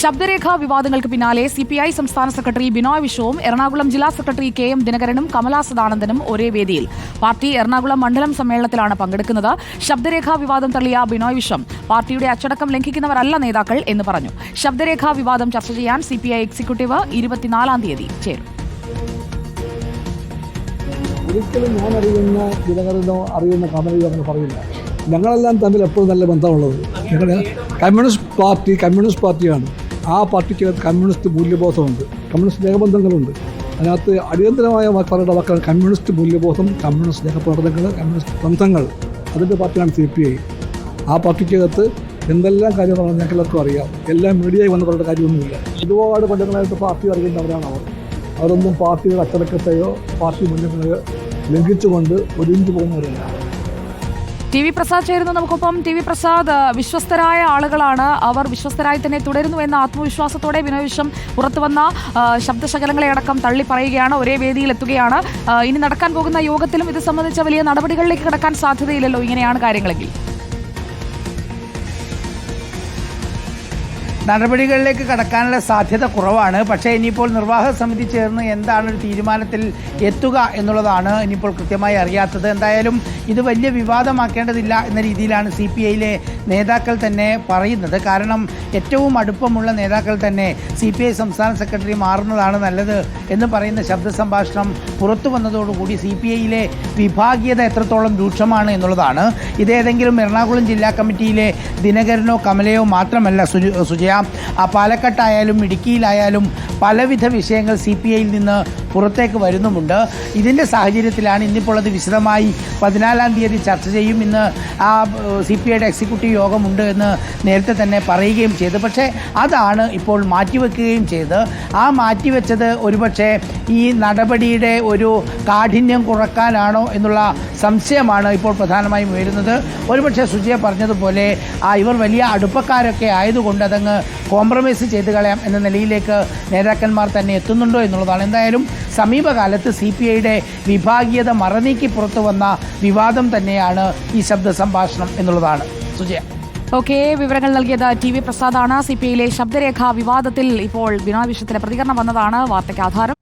ശബ്ദരേഖാ വിവാദങ്ങൾക്ക് പിന്നാലെ C P I സംസ്ഥാന സെക്രട്ടറി ബിനോയ് വിശ്വവും എറണാകുളം ജില്ലാ സെക്രട്ടറി കെ എം ദിനകരനും കമലാ സദാനന്ദനും ഒരേ വേദിയിൽ. പാർട്ടി എറണാകുളം മണ്ഡലം സമ്മേളനത്തിലാണ് പങ്കെടുക്കുന്നത്. ശബ്ദരേഖാ വിവാദം തള്ളിയ ബിനോയ് വിശ്വം പാർട്ടിയുടെ അച്ചടക്കം ലംഘിക്കുന്നവരല്ല നേതാക്കൾ എന്ന് പറഞ്ഞു. ശബ്ദരേഖാ വിവാദം ചർച്ച ചെയ്യാൻ സി പി ഐ എക്സിക്യൂട്ടീവ് ഇരുപത്തിനാലാം തീയതി ചേരും. ഒരിക്കലും ഞാൻ അറിയുന്ന ദിനകരനോ അറിയുന്ന കമലയോ പറയില്ല. ഞങ്ങളെല്ലാം തമ്മിൽ എപ്പോഴും നല്ല ബന്ധമുള്ളത്. കമ്മ്യൂണിസ്റ്റ് പാർട്ടി കമ്മ്യൂണിസ്റ്റ് പാർട്ടിയാണ്. ആ പാർട്ടിക്ക് കമ്മ്യൂണിസ്റ്റ് മൂല്യബോധമുണ്ട്. കമ്മ്യൂണിസ്റ്റ് സ്നേഹബന്ധങ്ങളുണ്ട്. അതിനകത്ത് അടിയന്തരമായ പറയേണ്ട വാക്കാണ് കമ്മ്യൂണിസ്റ്റ് മൂല്യബോധം കമ്മ്യൂണിസ്റ്റ് സ്നേഹപ്രവർത്തനങ്ങൾ കമ്മ്യൂണിസ്റ്റ് ബന്ധങ്ങൾ. അതിന്റെ പാർട്ടിയാണ് സി പി ഐ. ആ പാർട്ടിക്കകത്ത് എന്തെല്ലാം കാര്യങ്ങളാണ് ഞങ്ങൾക്ക് എല്ലാവർക്കും അറിയാം. എല്ലാം മീഡിയയിൽ വന്ന് പറയേണ്ട കാര്യമൊന്നുമില്ല. ഒരുപാട് കൊല്ലങ്ങളായിട്ട് പാർട്ടി അറിയുന്നവരാണ് അവർ. അവരൊന്നും പാർട്ടിയുടെ അച്ചടക്കത്തെയോ പാർട്ടി മൂല്യങ്ങളെയോ ലംഘിച്ചുകൊണ്ട് ഒരിഞ്ചു പോകുന്നവരല്ല. ടി വി പ്രസാദ് ചേരുന്നു. നമുക്കൊപ്പം ടി വി പ്രസാദ് വിശ്വസ്തരായ ആളുകളാണ്. അവർ വിശ്വസ്തരായി തന്നെ തുടരുന്നു എന്ന ആത്മവിശ്വാസത്തോടെ ബിനോയ് പുറത്തു വന്ന ശബ്ദശകലങ്ങളെ അടക്കം തള്ളി പറയുകയാണ്. ഒരേ വേദിയിൽ എത്തുകയാണ്. ഇനി നടക്കാൻ പോകുന്ന യോഗത്തിലും ഇത് സംബന്ധിച്ച വലിയ നടപടികളിലേക്ക് കിടക്കാൻ സാധ്യതയില്ലല്ലോ. ഇങ്ങനെയാണ് കാര്യങ്ങളെങ്കിൽ. നടപടികളിലേക്ക് കടക്കാനുള്ള സാധ്യത കുറവാണ്. പക്ഷേ ഇനിയിപ്പോൾ നിർവാഹക സമിതി ചേർന്ന് എന്താണ് ഒരു തീരുമാനത്തിൽ എത്തുക എന്നുള്ളതാണ് ഇനിയിപ്പോൾ കൃത്യമായി അറിയാത്തത്. എന്തായാലും ഇത് വലിയ വിവാദമാക്കേണ്ടതില്ല എന്ന രീതിയിലാണ് സി പി ഐയിലെ നേതാക്കൾ തന്നെ പറയുന്നത്. കാരണം ഏറ്റവും അടുപ്പമുള്ള നേതാക്കൾ തന്നെ സി പി ഐ സംസ്ഥാന സെക്രട്ടറി മാറുന്നതാണ് നല്ലത് എന്ന് പറയുന്ന ശബ്ദ സംഭാഷണം പുറത്തു വന്നതോടുകൂടി സി പി ഐയിലെ വിഭാഗീയത എത്രത്തോളം രൂക്ഷമാണ് എന്നുള്ളതാണ്. ഇതേതെങ്കിലും എറണാകുളം ജില്ലാ കമ്മിറ്റിയിലെ ദിനകരനോ കമലയോ മാത്രമല്ല സുജ സുജയ. ആ പാലക്കാട്ടായാലും ഇടുക്കിയിലായാലും പലവിധ വിഷയങ്ങൾ സി പി ഐയിൽ നിന്ന് പുറത്തേക്ക് വരുന്നുമുണ്ട്. ഇതിന്റെ സാഹചര്യത്തിലാണ് ഇന്നിപ്പോൾ അത് വിശദമായി പതിനാലാം തീയതി ചർച്ച ചെയ്യും ഇന്ന് ആ സി പി ഐയുടെ എക്സിക്യൂട്ടീവ് യോഗമുണ്ട് എന്ന് നേരത്തെ തന്നെ പറയുകയും ചെയ്തു. പക്ഷേ അതാണ് ഇപ്പോൾ മാറ്റിവെക്കുകയും ചെയ്ത് ആ മാറ്റിവെച്ചത് ഒരുപക്ഷെ ഈ നടപടിയുടെ ഒരു കാഠിന്യം കുറക്കാനാണോ എന്നുള്ള സംശയമാണ് ഇപ്പോൾ പ്രധാനമായും ഉയരുന്നത്. ഒരുപക്ഷെ സുജയ പറഞ്ഞതുപോലെ ആ ഇവർ വലിയ അടുപ്പക്കാരൊക്കെ ആയതുകൊണ്ട് അതങ്ങ് കോംപ്രമൈസ് ചെയ്ത് കളയാം എന്ന നിലയിലേക്ക് നേതാക്കന്മാർ തന്നെ എത്തുന്നുണ്ടോ എന്നുള്ളതാണ്. എന്തായാലും സമീപകാലത്ത് സി പി ഐയുടെ വിഭാഗീയത മറനീക്കി പുറത്തു വന്ന വിവാദം തന്നെയാണ് ഈ ശബ്ദ സംഭാഷണം എന്നുള്ളതാണ്. സുജയ. ഓക്കെ വിവരങ്ങൾ നൽകിയത് ടി വി പ്രസാദാണ്. സി പി ഐയിലെ ശബ്ദരേഖ വിവാദത്തിൽ ഇപ്പോൾ ബിനോയ് വിഷയത്തിലെ പ്രതികരണം വന്നതാണ്. വാർത്തയ്ക്ക് ആധാരം